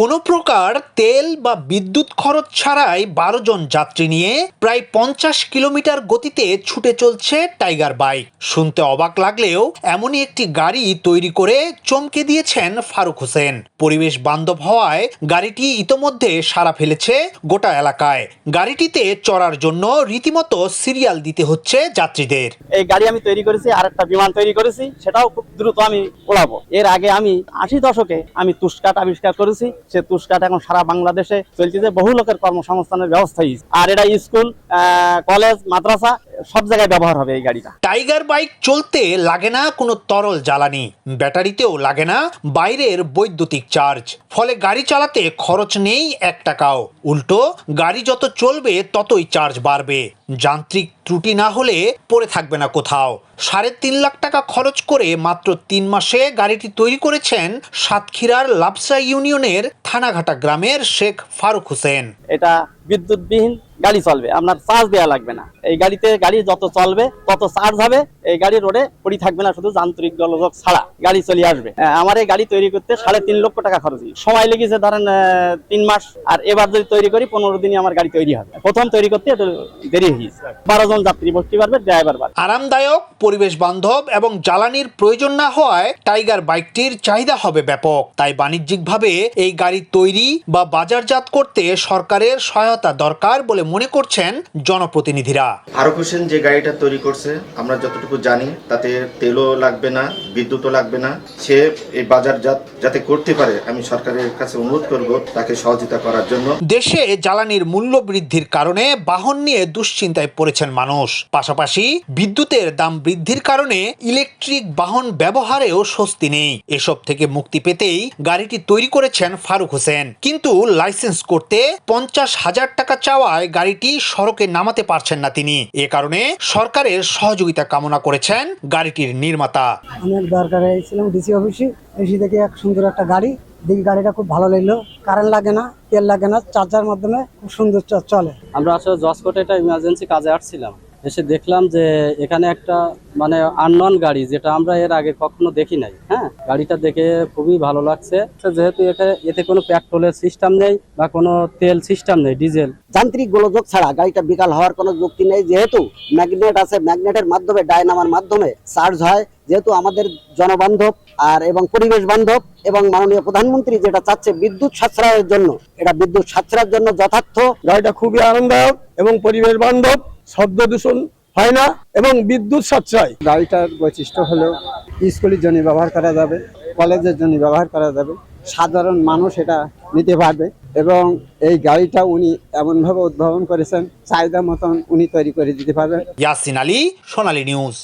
কোনো প্রকার তেল বা বিদ্যুৎ খরচ ছাড়াই বারো জন যাত্রী নিয়ে প্রায় পঞ্চাশ কিলোমিটার গতিতে ছুটে চলছে টাইগার বাইক। শুনতে অবাক লাগলেও এমনই একটি গাড়ি তৈরি করে চমকে দিয়েছেন ফারুক হোসেন। পরিবেশ বান্ধব হওয়ায় গাড়িটি ইতোমধ্যে সারা ফেলেছে গোটা এলাকায়। গাড়িটিতে চড়ার জন্য রীতিমতো সিরিয়াল দিতে হচ্ছে যাত্রীদের। এই গাড়ি আমি তৈরি করেছি আর একটা বিমান তৈরি করেছি, সেটাও খুব দ্রুত আমি ওড়াবো এর আগে আমি আশি দশকে আমি তুষকাট আবিষ্কার করেছি সে তুষকাট এখন সারা বাংলাদেশে চলছে বহু লোকের কর্মসংস্থানের ব্যবস্থা হয়েছে। আর এটা স্কুল কলেজ, মাদ্রাসা, সব জায়গায় ব্যবহার হবে এই গাড়িটা। টাইগার বাইক চলতে লাগে না, কোনো তরল জ্বালানি। ব্যাটারিতেও লাগে না, বাইরের বৈদ্যুতিক চার্জ। ফলে গাড়ি চালাতে খরচ নেই এক টাকাও। উল্টো, গাড়ি যত চলবে, ততই চার্জ বাড়বে। যান্ত্রিক ত্রুটি না হলে পড়ে থাকবে না কোথাও। সাড়ে তিন লাখ টাকা খরচ করে মাত্র তিন মাসে গাড়িটি তৈরি করেছেন সাতক্ষীরার লাপসা ইউনিয়নের থানাঘাটা গ্রামের শেখ ফারুক হোসেন। এটা বিদ্যুৎবিহীন গাড়ি চলবে। আপনার চার্জ দেওয়া লাগবে না। এই গাড়িতে গাড়ি যত চলবে তত চার্জ হবে। এই গাড়ি রোডে পড়ি থাকবে না শুধু যান্ত্রিক গোলযোগ ছাড়া। গাড়ি চলে আসবে। আমার এই গাড়ি তৈরি করতে সাড়ে তিন লক্ষ টাকা খরচ। সময় লেগেছে ধরেন তিন মাস। আর এবার যদি তৈরি করি পনেরো দিনে আমার গাড়ি তৈরি হবে। প্রথম তৈরি করতে একটু দেরি হয়েছে বারো জন যাত্রী বসতে পারবে ড্রাইভার আরামদায়ক পরিবেশ বান্ধব এবং জ্বালানির প্রয়োজন না হওয়ায় টাইগার বাইকটির চাহিদা হবে ব্যাপক। তাই বাণিজ্যিকভাবে এই গাড়ি তৈরি বা বাজারজাত করতে সরকারের সহায়তা দরকার বলে মনে করছেন জনপ্রতিনিধিরা। ফারুক হোসেন যে গাড়িটা তৈরি করছে আমরা যতটুকু জানি তাতে তেলও লাগবে না বিদ্যুৎও লাগবে না। সে এই বাজারজাত যাতে করতে পারে আমি সরকারের কাছে অনুরোধ করব তাকে সহযোগিতা করার জন্য। দেশে জ্বালানির মূল্য বৃদ্ধির কারণে বাহন নিয়ে দুশ্চিন্তায় পড়েছেন মানুষ। পাশাপাশি বিদ্যুতের দাম বৃদ্ধির কারণে ইলেকট্রিক বাহন ব্যবহারেও স্বস্তি নেই। এসব থেকে মুক্তি পেতেই গাড়িটি তৈরি করেছেন ফারুক হোসেন। কিন্তু লাইসেন্স করতে পঞ্চাশ হাজার টাকা চাওয়ায় গাড়িটি সড়কে নামাতে পারছেন না তিনি। এ কারণে সরকারের সহযোগিতা কামনা করেছেন গাড়িটির নির্মাতা। অনেক দরকার হয়েছিলাম ডিসি অফিসে। এসে দেখি এক সুন্দর একটা গাড়ি। দেখি গাড়িটা খুব ভালো লাগল। কারেন্ট লাগে না তেল লাগে না চার্জার মাধ্যমে খুব সুন্দর চলে। আমরা আসলে জসকোটে একটা ইমার্জেন্সি কাজে আসছিলাম। এসে দেখলাম যে এখানে একটা মানে আননন গাড়ি যেটা আমরা এর আগে কখনো দেখি নাই হ্যাঁ? গাড়িটা দেখে খুবই ভালো লাগছে। যেহেতু এতে এতে কোনো পেট্রোলের সিস্টেম নেই বা কোনো তেল সিস্টেম নেই ডিজেল যান্ত্রিক গোলযোগ ছাড়া গাড়িটা বিকাল হওয়ার কোনো যুক্তি নেই যেহেতু ম্যাগনেট আছে ম্যাগনেটের মাধ্যমে ডায়নামার মাধ্যমে চার্জ হয়। যেহেতু আমাদের জনবান্ধব আর এবং পরিবেশ বান্ধব এবং মাননীয় প্রধানমন্ত্রী যেটা চাচ্ছে বিদ্যুৎ সাশ্রয়ের জন্য এটা বিদ্যুৎ সাশ্রয়ের জন্য যথার্থ। গাড়িটা খুবই আরামদায়ক এবং পরিবেশ বান্ধব। শব্দ দূষণ হয় না এবং বিদ্যুৎ সাশ্রয়। গাড়িটার বৈশিষ্ট্য হলো স্কুলের জন্য ব্যবহার করা যাবে কলেজের জন্য ব্যবহার করা যাবে সাধারণ মানুষ এটা নিতে পারবে এবং এই গাড়িটা উনি এমনভাবে উদ্ভাবন করেছেন চাহিদা মতন উনি তৈরি করে দিতে পারবেন। ইয়াসিন আলী সোনালী নিউজ।